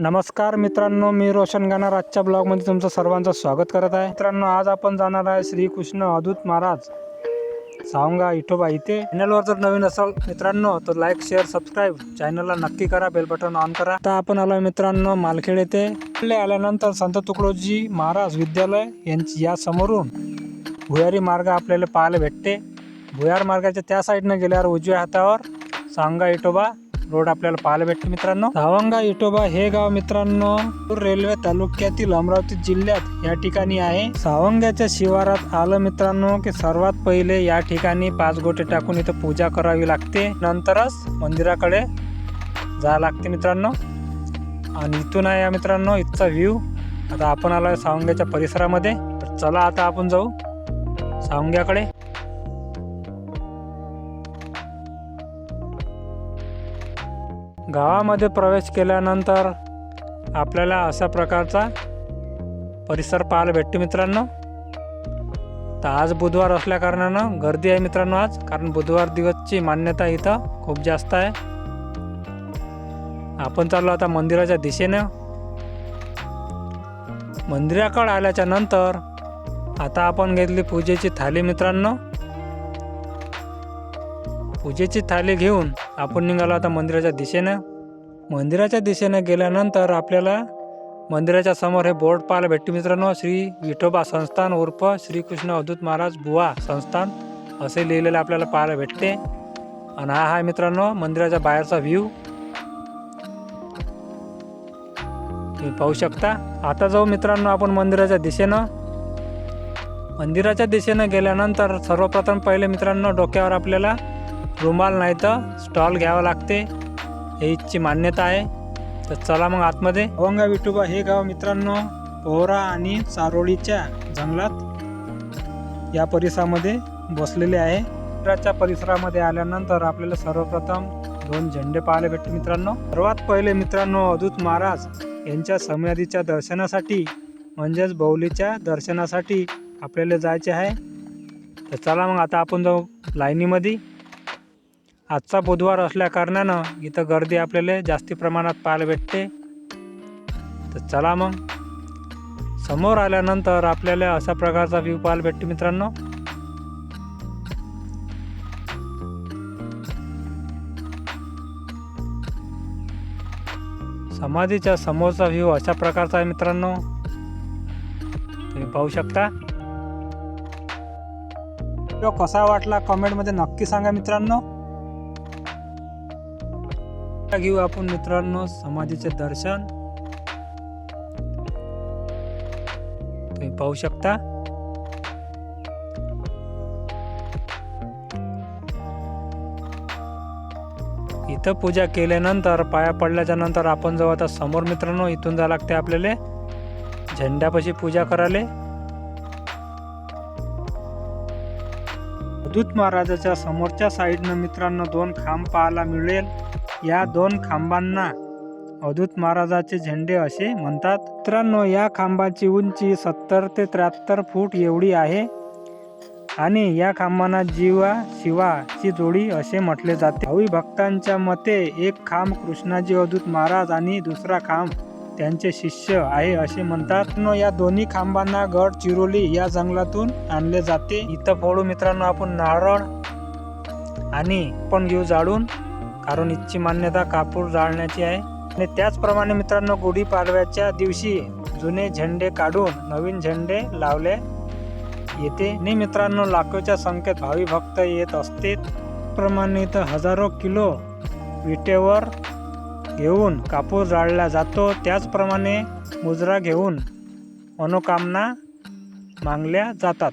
नमस्कार मित्रांनो मी रोशन गाणार. आजच्या ब्लॉगमध्ये तुमचं सर्वांचं स्वागत करत आहे. मित्रांनो आज आपण जाणार आहे श्रीकृष्ण अदूत महाराज सावंगा इठोबा इथे. चॅनलवर जर नवीन असाल मित्रांनो तर लाईक शेअर सबस्क्राईब चॅनलला नक्की करा. बेल बटन ऑन करा. आता आपण आलो मित्रांनो मालखेड येथे. आल्यानंतर संत तुकडोजी महाराज विद्यालय यांची या समोरून भुयारी मार्ग आपल्याला पाहायला भेटते. भुयार मार्गाच्या त्या साईडनं गेल्यावर उजव्या हातावर सांगा इटोबा रोड आपल्याला पाहायला भेटतो मित्रांनो. सावंगा इटोबा हे गाव मित्रांनो रेल्वे तालुक्यातील अमरावती जिल्ह्यात या ठिकाणी आहे. सावंग्याच्या शिवारात आलं मित्रांनो की सर्वात पहिले या ठिकाणी पाच गोटे टाकून इथं पूजा करावी लागते. नंतरच मंदिराकडे जावं लागते मित्रांनो. आणि इथून आहे या मित्रांनो इथचा व्ह्यू आता आपण आलो सावंग्याच्या परिसरामध्ये. तर चला आता आपण जाऊ सावंग्याकडे गावामध्ये प्रवेश केल्यानंतर आपल्याला अशा प्रकारचा परिसर पाहायला भेटते मित्रांनो. तर आज बुधवार असल्याकारणानं गर्दी आहे मित्रांनो आज कारण बुधवार दिवसची मान्यता इथं खूप जास्त आहे. आपण चाललो आता मंदिराच्या दिशेनं. मंदिराकडे आल्याच्यानंतर आता आपण घेतली पूजेची थाली मित्रांनो. पूजेची थाली घेऊन आपण निघालो आता मंदिराच्या दिशेनं. मंदिराच्या दिशेनं गेल्यानंतर आपल्याला मंदिराच्या समोर हे बोर्ड पाहायला भेटते मित्रांनो. श्री विठोबा संस्थान उर्फ श्रीकृष्ण अवधूत महाराज बुवा संस्थान असे लिहिलेलं आपल्याला पाहायला भेटते. आणि हा आहे मित्रांनो मंदिराच्या बाहेरचा व्ह्यू तुम्ही पाहू शकता. आता जाऊ मित्रांनो आपण मंदिराच्या दिशेनं. मंदिराच्या दिशेनं गेल्यानंतर सर्वप्रथम पहिले मित्रांनो डोक्यावर आपल्याला रुमाल नाही तर स्टॉल घ्यावं लागते. हे मान्यता आहे. तर चला मग आतमध्ये. अवंगा विठोबा हे गाव मित्रांनो पोहरा आणि चारोळीच्या जंगलात या परिसरामध्ये बसलेले आहे. मित्राच्या परिसरामध्ये आल्यानंतर आपल्याला सर्वप्रथम दोन झेंडे पाहायला भेटते मित्रांनो. सर्वात पहिले मित्रांनो अदूत महाराज यांच्या समाधीच्या दर्शनासाठी म्हणजेच बौलीच्या दर्शनासाठी आपल्याला जायचे आहे. तर चला मग आता आपण जाऊ लाईनीमध्ये. आजचा बुधवार असल्या कारणानं इथं गर्दी आपल्याला जास्ती प्रमाणात पाहायला भेटते. तर चला मग. समोर आल्यानंतर आपल्याला अशा प्रकारचा व्ह्यू पाहायला भेटते मित्रांनो. समाधीच्या समोरचा व्ह्यू अशा प्रकारचा आहे मित्रांनो. तुम्ही पाहू शकता. व्हिडिओ कसा वाटला कमेंटमध्ये नक्की सांगा मित्रांनो. घेऊ आपण मित्रांनो समाधीचे दर्शन. तुम्ही पाहू शकता. इथं पूजा केल्यानंतर पाया पडल्याच्या नंतर आपण जाऊ आता समोर मित्रांनो इथून जावं लागते आपल्याला. झेंड्यापाशी पूजा करायला. दूत महाराजाच्या समोरच्या साईडनं मित्रांनो दोन खांब पाहायला मिळेल. या दोन खांबांना अवधूत महाराजाचे झेंडे असे म्हणतात. मित्रांनो या खांबाची उंची सत्तर ते त्र्याहत्तर फूट एवढी आहे आणि या खांबांना जीवा शिवाची जोडी असे म्हटले जाते. भावी भक्तांच्या मते एक खांब कृष्णाजी अवधूत महाराज आणि दुसरा खांब त्यांचे शिष्य आहे असे म्हणतात. न या दोन्ही खांबांना गड चिरोली या जंगलातून आणले जाते. इथं फोडू मित्रांनो आपण नारळ आणि पण घेऊ जाळून कारण मान्यता कापूर जाळण्याची आहे. आणि त्याचप्रमाणे मित्रांनो गुढी पाडव्याच्या दिवशी जुने झेंडे काढून नवीन झेंडे लावले येते. आणि मित्रांनो लाखोच्या संख्येत भावी भक्त येत असते प्रमाणे तर हजारो किलो विटेवर घेऊन कापूर जाळला जातो. त्याचप्रमाणे मुजरा घेऊन मनोकामना मागल्या जातात.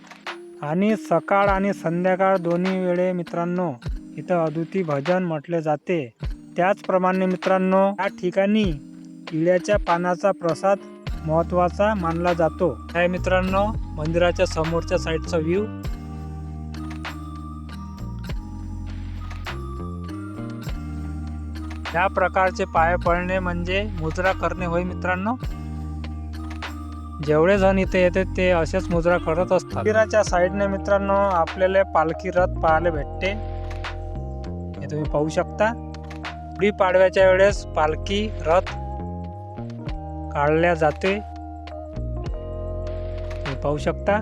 आणि सकाळ आणि संध्याकाळ दोन्ही वेळे मित्रांनो इथं अदुती भजन म्हटले जाते. त्याचप्रमाणे मित्रांनो या ठिकाणी इळ्याच्या पानाचा प्रसाद महत्त्वाचा मानला जातो. काय मित्रांनो मंदिराच्या समोरच्या साईडचा व्ह्यू. या प्रकारचे पाय पडणे म्हणजे मुजरा करणे होय मित्रांनो. जेवढे जण इथे येते ते असेच मुजरा करत असतात. मंदिराच्या साईडने मित्रांनो आपल्याला पालखी रथ पाहायला भेटते. हे तुम्ही पाहू शकता. गुढी पाडव्याच्या वेळेस पालखी रथ काढल्या जाते. तुम्ही पाहू शकता.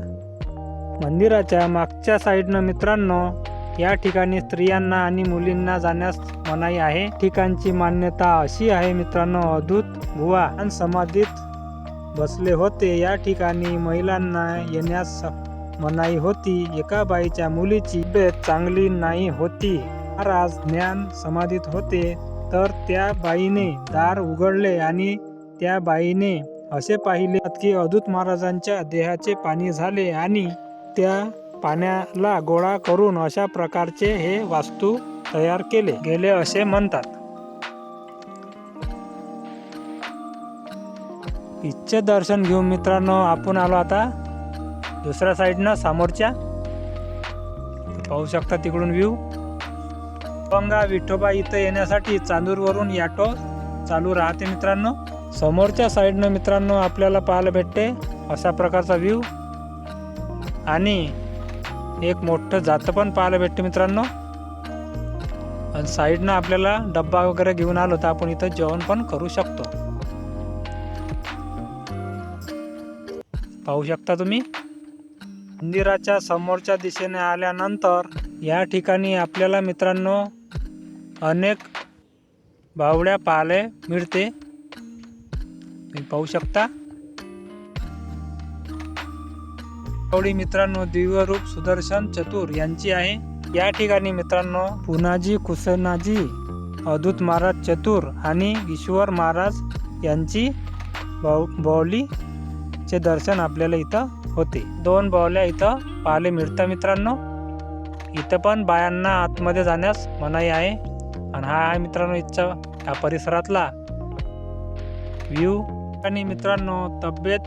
मंदिराच्या मागच्या साईडनं मित्रांनो या ठिकाणी स्त्रियांना आणि मुलींना जाण्यास मनाई आहे. ठिकाणची मान्यता अशी आहे मित्रांनो अधूत भुवा आणि समाधीत बसले होते. या ठिकाणी महिलांना येण्यास मनाई होती. एका बाईच्या मुलीची तब्येत चांगली नाही होती. महाराज ज्ञान समाधीत होते तर त्या बाईने दार उघडले आणि त्या बाईने असे पाहिले की अदूत महाराजांच्या देहाचे पाणी झाले आणि त्या पाण्याला गोळा करून अशा प्रकारचे हे वास्तू तयार केले. गेले असे म्हणतात. इच्छे दर्शन घेऊन मित्रांनो आपण आलो आता दुसऱ्या साईडनं समोरच्या. पाहू शकता तिकडून व्ह्यू गंगा विठोबा इथं येण्यासाठी चांदूरवरून याटो चालू राहते मित्रांनो. समोरच्या साईडनं मित्रांनो आपल्याला पाहायला भेटते अशा प्रकारचा व्ह्यू आणि एक मोठं जातं पण पाहायला भेटते मित्रांनो. आणि साईडनं आपल्याला डब्बा वगैरे घेऊन आलो तर आपण इथं जेवण पण करू शकतो. पाहू शकता तुम्ही? मंदिराच्या समोरच्या दिशेने आल्यानंतर या ठिकाणी आपल्याला मित्रांनो अनेक बावड्या पाहायला मिळते. तुम्ही पाहू शकता. बावडी मित्रांनो दिव्यरूप सुदर्शन चतुर यांची आहे. या ठिकाणी मित्रांनो पुनाजी कुसनाजी अदूत महाराज चतुर आणि ईश्वर महाराज यांची बाव बावली चे दर्शन आपल्याला इथं होते. दोन बावल्या इथं पाहायला मिळतात मित्रांनो. इथं पण बायांना आतमध्ये जाण्यास मनाई आहे. आणि हा आहे मित्रांनो इथचा या परिसरातला व्ह्यू आणि मित्रांनो तब्येत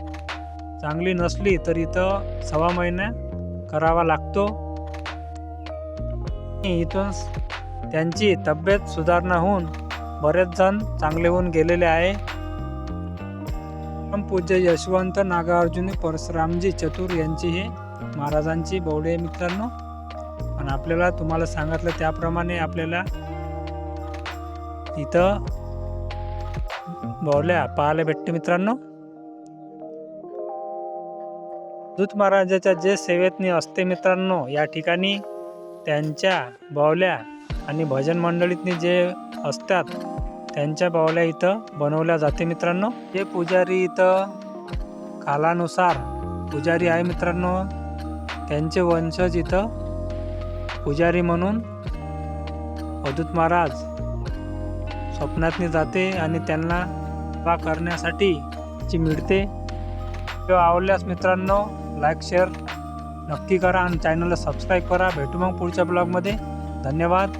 चांगली नसली तर इथं सव्वा महिना करावा लागतो. इथून त्यांची तब्येत सुधारणा होऊन बरेच जण चांगले होऊन गेलेले आहे. पूज्य यशवंत नागार्जुन परशुरामजी चतुर यांची हे महाराजांची बौडे आहे मित्रांनो. आणि आपल्याला तुम्हाला सांगितलं त्याप्रमाणे आपल्याला इथं बावल्या पाहायला भेटते मित्रांनो. दूत महाराजाच्या जे सेवेतनी असते मित्रांनो या ठिकाणी त्यांच्या बावल्या आणि भजन मंडळीतनी जे असतात त्यांच्या बावल्या इथं बनवल्या जाते मित्रांनो. हे पुजारी इथं कालानुसार पुजारी आहे मित्रांनो. त्यांचे वंशज इथं पुजारी म्हणून अदूत महाराज स्वप्नातनी जाते आणि त्यांना सेवा करण्यासाठी ची मिळते. तो आवडल्यास मित्रांनो लाईक शेअर नक्की करा आणि चॅनलला सबस्क्राईब करा. भेटू मग पुढच्या ब्लॉगमध्ये धन्यवाद.